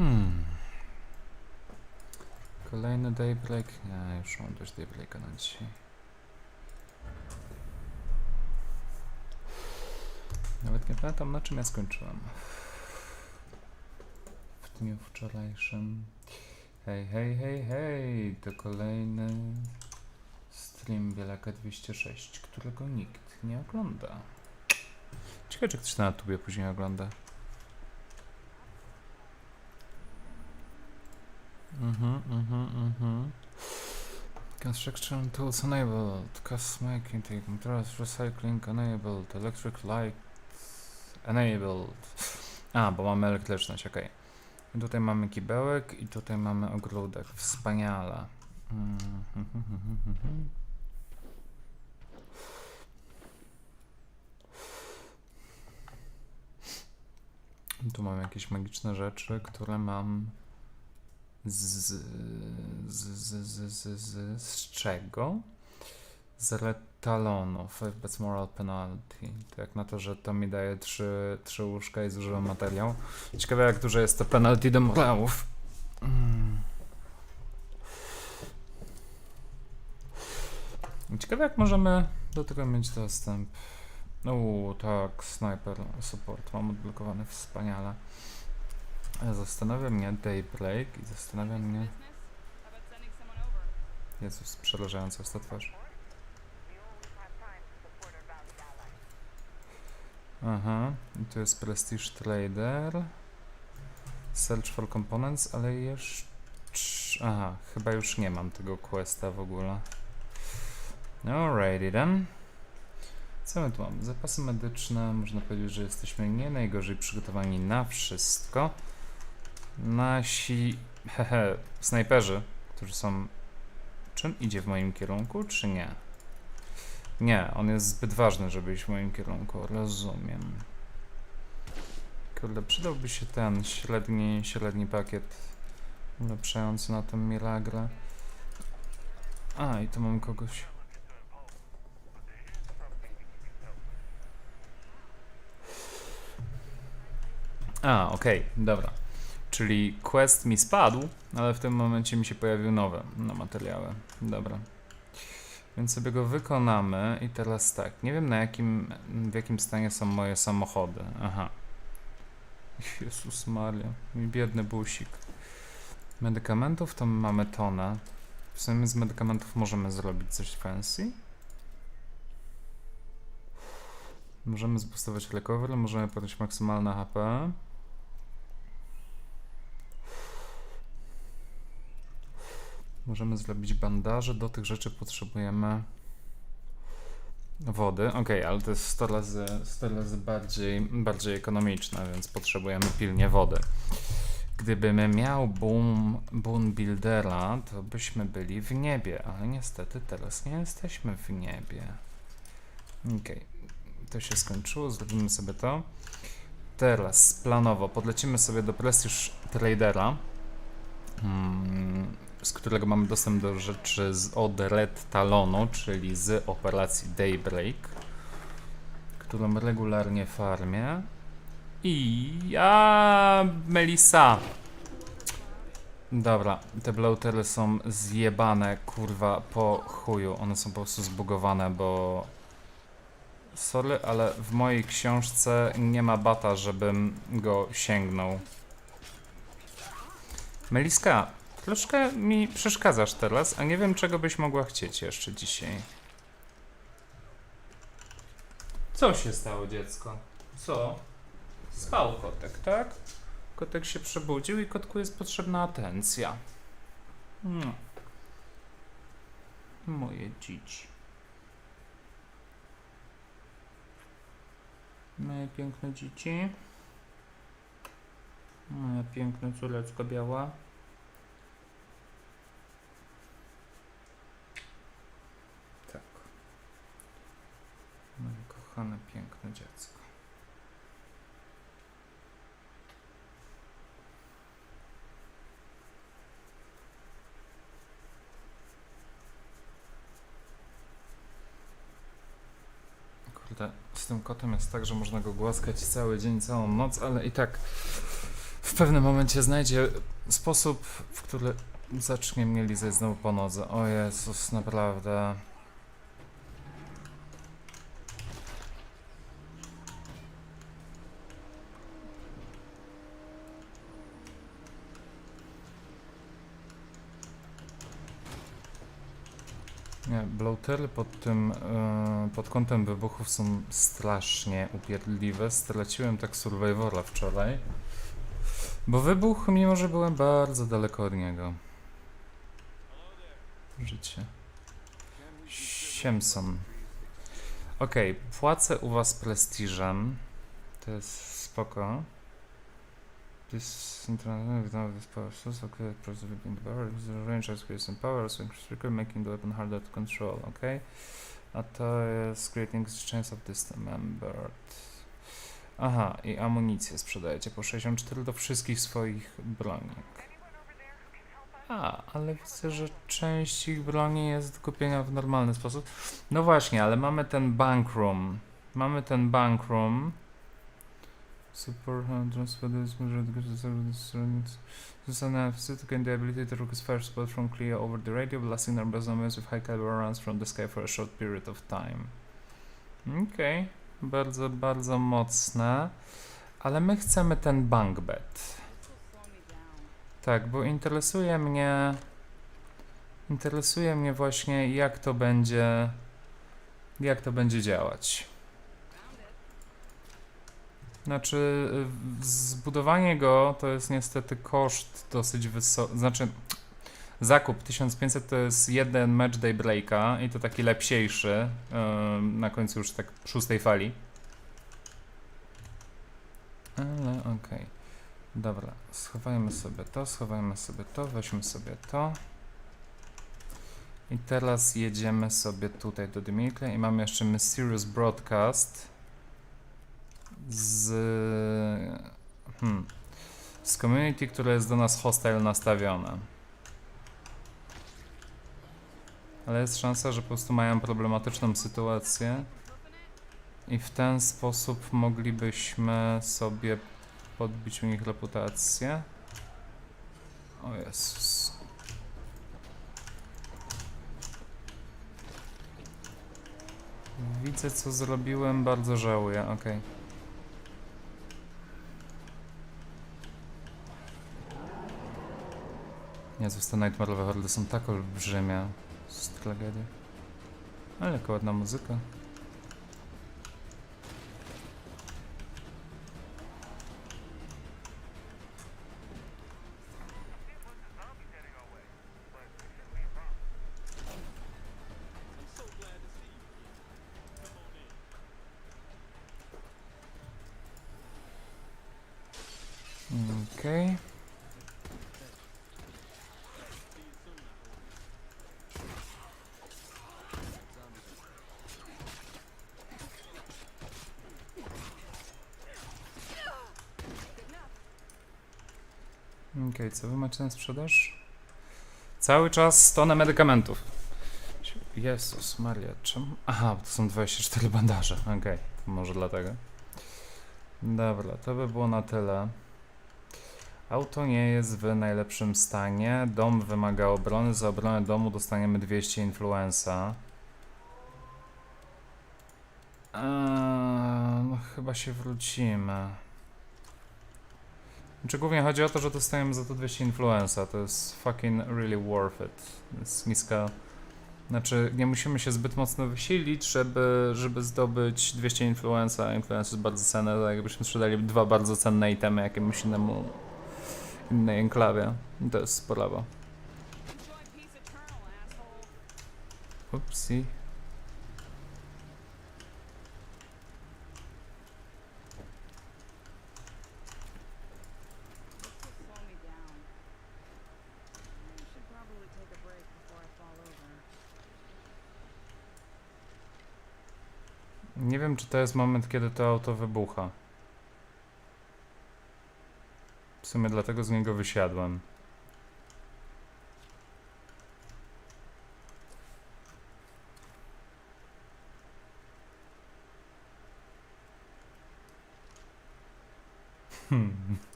Hmm. Kolejny daybreak? Nie, już mam dość daybreaka na dzisiaj. Nawet nie pamiętam na czym ja skończyłem. W dniu wczorajszym. Hej, hej, hej, hej! To kolejny stream Bielaka 206, którego nikt nie ogląda. Ciekawe, czy ktoś to na tubie później ogląda. Mhm, mhm, mhm. Construction tools enabled, cosmetic controls, recycling enabled, electric light enabled. A, bo mamy elektryczność, okej. I tutaj mamy kibełek i tutaj mamy ogródek. Wspaniale. Mhm, mhm. Tu mam jakieś magiczne rzeczy, które mam z, z, z, z, z, z, czego? Z retalonu. 5 bets moral penalty. To jak na to, że to mi daje 3, trzy łóżka i zużyłem materiał. Ciekawe jak duże jest to penalty do morałów. Mm. Ciekawe jak możemy do tego mieć dostęp. No tak, sniper support mam odblokowany wspaniale. Zastanawia mnie Daybreak i zastanawia mnie... Jezus, przerażająca jest ta twarz. Aha, i tu jest Prestige Trader. Search for Components, ale jeszcze... Aha, chyba już nie mam tego questa w ogóle. Alrighty then. Co my tu mamy? Zapasy medyczne. Można powiedzieć, że jesteśmy nie najgorzej przygotowani na wszystko. Nasi hehe, snajperzy, którzy są. Czy on idzie w moim kierunku, czy nie? Nie, on jest zbyt ważny, żeby iść w moim kierunku. Rozumiem. Kurde, przydałby się ten średni, średni pakiet ulepszający na tę Miragrę. A, i tu mam kogoś. A, okej, dobra. Czyli quest mi spadł, ale w tym momencie mi się pojawił nowe no, materiały. Dobra. Więc sobie go wykonamy i teraz tak. Nie wiem na jakim, w jakim stanie są moje samochody. Aha. Jezus Maria, mój biedny busik. Medykamentów to mamy tonę. W sumie z medykamentów możemy zrobić coś fancy. Możemy zbustować recovery, możemy podnieść maksymalne HP. Możemy zrobić bandaże. Do tych rzeczy potrzebujemy wody. Ok, ale to jest 100 razy, 100 razy bardziej, bardziej ekonomiczne, więc potrzebujemy pilnie wody. Gdybym miał boom, boom buildera, to byśmy byli w niebie, ale niestety teraz nie jesteśmy w niebie. Ok, to się skończyło, zrobimy sobie to. Teraz planowo podlecimy sobie do Prestige Tradera. Hmm, z którego mamy dostęp do rzeczy z od Red Talonu, czyli z operacji Daybreak, którą regularnie farmię. I ja Melisa. Dobra, te bloatery są zjebane, kurwa, po chuju. One są po prostu zbugowane, bo... Sorry, ale w mojej książce nie ma bata, żebym go sięgnął. Meliska, Troszkę mi przeszkadzasz teraz, a nie wiem czego byś mogła chcieć jeszcze dzisiaj. Co się stało, dziecko? Co? Spał kotek, tak? Kotek się przebudził i kotku jest potrzebna atencja. No. Moje dzieci. Moje piękne dzieci. Moja piękna córeczka biała. Tak. Moje kochane, dziecko. Kurde, z tym kotem jest tak, że można go głaskać cały dzień, całą noc, ale i tak w pewnym momencie znajdzie sposób, w który zacznie mnie lizać znowu po nodze. O Jezus, naprawdę. Nie, bloatery pod tym, e, pod kątem wybuchów są strasznie upierdliwe. Straciłem tak Survivora wczoraj. Bo wybuch, mimo że byłem bardzo daleko od niego. Życie. Siemson. Okej, płacę u was prestiżem. To jest spoko. This internal without this power source, okay, preserving the power, the range has increased in power, so increase trigger, making the weapon harder to control, okay? A to jest creating chance of dismembered. Aha, i amunicję sprzedajecie po 64 do wszystkich swoich broni. A, ale widzę, że część ich broni jest do kupienia w normalny sposób. No właśnie, ale mamy ten bank room. Mamy ten bank room. Super transfer this measure Susanna to gain the ability to request fire support from Clea over the radio, blasting their bazookas with high caliber rounds from the sky for a short period of time. Okej, bardzo, bardzo mocne. Ale my chcemy ten bank bet. Tak, bo interesuje mnie. Interesuje mnie właśnie, jak to będzie. Jak to będzie działać. Znaczy, zbudowanie go to jest niestety koszt dosyć wysoki. Znaczy, zakup 1500 to jest jeden match daybreaka i to taki lepsiejszy. na końcu już tak szóstej fali. Ale okej. Dobra, schowajmy sobie to, schowajmy sobie to, weźmy sobie to. I teraz jedziemy sobie tutaj do Dimitri i mamy jeszcze Mysterious Broadcast z hmm, z community, które jest do nas hostile nastawione. Ale jest szansa, że po prostu mają problematyczną sytuację i w ten sposób moglibyśmy sobie podbić u nich reputację. O Jezus. Widzę co zrobiłem, bardzo żałuję, okej. Jezus, te Nightmare'owe hordy są tak olbrzymie. To jest tragedia. Ale jaka ładna muzyka. Okej. Okej, co wy macie na sprzedaż? Cały czas tonę medykamentów. Jezus Maria, czemu? Aha, to są 24 bandaże. Okej, to może dlatego. Dobra, to by było na tyle. Auto nie jest w najlepszym stanie. Dom wymaga obrony. Za obronę domu dostaniemy 200 influenza. Eee, no chyba się wrócimy. Znaczy głównie chodzi o to, że dostajemy za to 200 influenza. To jest fucking really worth it. To jest niska... Znaczy nie musimy się zbyt mocno wysilić, żeby, żeby zdobyć 200 influenza. Influenza jest bardzo cenne, tak jakbyśmy sprzedali dwa bardzo cenne itemy jakiemuś innemu innej enklawie. To jest sprawa. Upsi. czy to jest moment, kiedy to auto wybucha. W sumie dlatego z niego wysiadłem. Hmm.